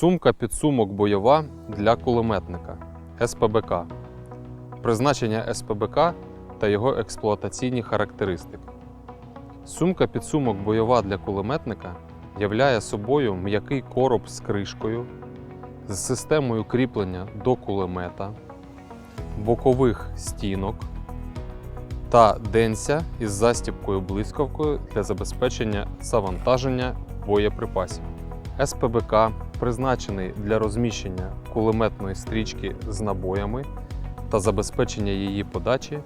Сумка підсумок бойова для кулеметника СПБК. Призначення СПБК та його експлуатаційні характеристики. Сумка підсумок бойова для кулеметника являє собою м'який короб з кришкою, з системою кріплення до кулемета, бокових стінок та денця із застібкою блискавкою для забезпечення завантаження боєприпасів. СПБК призначений для розміщення кулеметної стрічки з набоями та забезпечення її подачі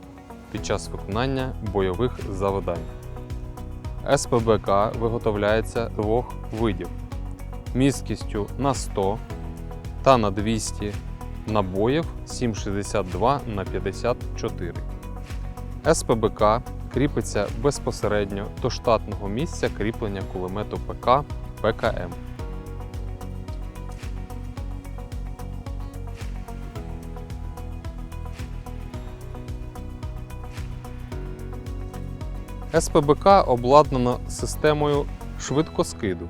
під час виконання бойових завдань. СПБК виготовляється двох видів місткістю на 100 та на 200 набоїв 7,62 на 54. СПБК кріпиться безпосередньо до штатного місця кріплення кулемету ПК ПКМ. СПБК обладнано системою швидкоскиду.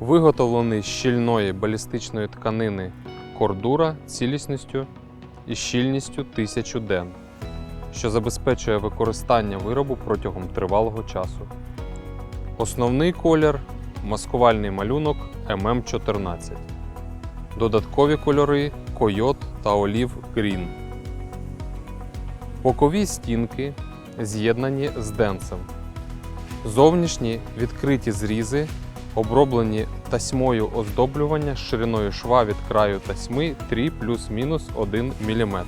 Виготовлений з щільної балістичної тканини кордура цілісністю і щільністю 1000 ден, що забезпечує використання виробу протягом тривалого часу. Основний колір маскувальний малюнок ММ14. Додаткові кольори койот та олів Green. Бокові стінки з'єднані з денцем. Зовнішні відкриті зрізи оброблені тасьмою оздоблювання шириною шва від краю тасьми 3 плюс-мінус 1 мм.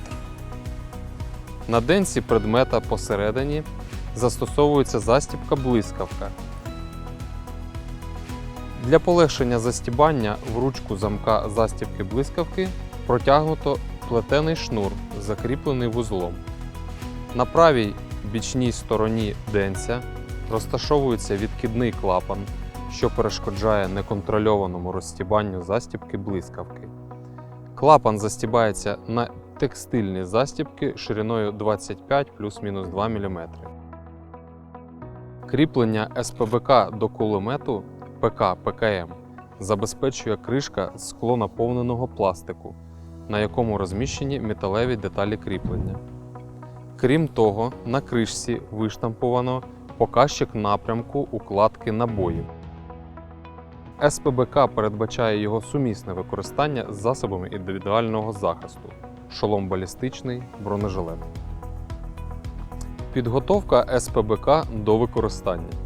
На денці предмета посередині застосовується застібка блискавка. Для полегшення застібання в ручку замка застібки блискавки протягнуто плетений шнур, закріплений вузлом. На правій бічній стороні денця розташовується відкидний клапан, що перешкоджає неконтрольованому розстібанню застібки блискавки. Клапан застібається на текстильні застібки шириною 25 плюс-мінус 2 мм. Кріплення СПБК до кулемету ПК ПКМ забезпечує кришка з склонаповненого пластику, на якому розміщені металеві деталі кріплення. Крім того, на кришці виштамповано показчик напрямку укладки набоїв. СПБК передбачає його сумісне використання з засобами індивідуального захисту шолом балістичний, бронежилет. Підготовка СПБК до використання.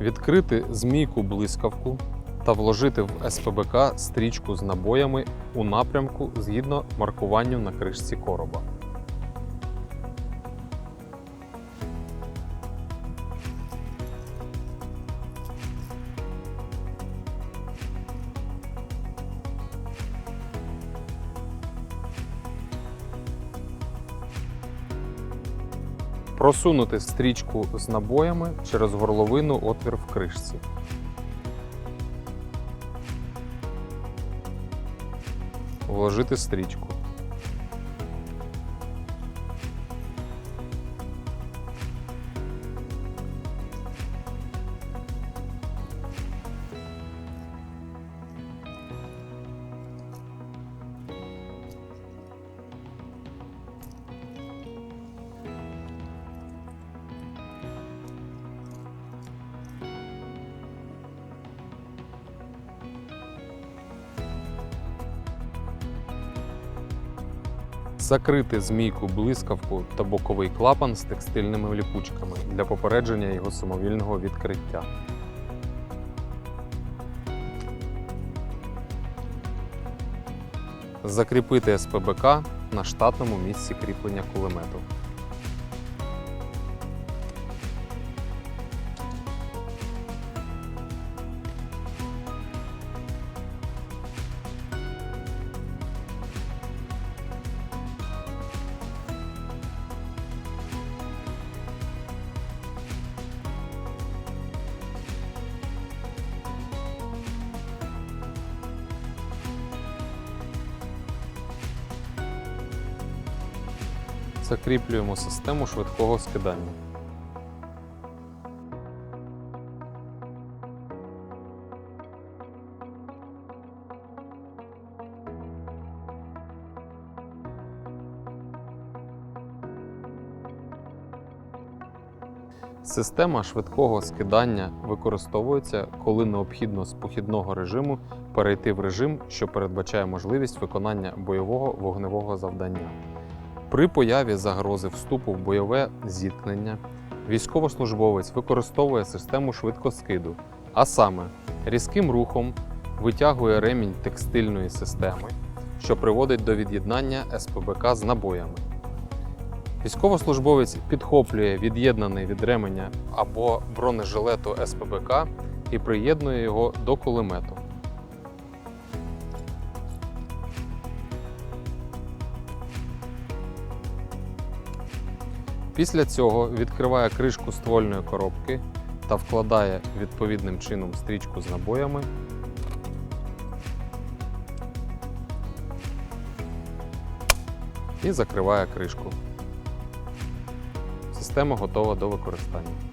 Відкрити змійку блискавку та вложити в СПБК стрічку з набоями у напрямку згідно маркуванню на кришці короба. Просунути стрічку з набоями через горловину отвір в кришці. Вложити стрічку. Закрити змійку блискавку та боковий клапан з текстильними ліпучками для попередження його самовільного відкриття. Закріпити СПБК на штатному місці кріплення кулемету. Закріплюємо систему швидкого скидання. Система швидкого скидання використовується, коли необхідно з похідного режиму перейти в режим, що передбачає можливість виконання бойового вогневого завдання. При появі загрози вступу в бойове зіткнення військовослужбовець використовує систему швидкоскиду, а саме різким рухом витягує ремінь текстильної системи, що приводить до від'єднання СПБК з набоями. Військовослужбовець підхоплює від'єднаний від ременя або бронежилету СПБК і приєднує його до кулемету. Після цього відкриває кришку ствольної коробки та вкладає відповідним чином стрічку з набоями. І закриває кришку. Система готова до використання.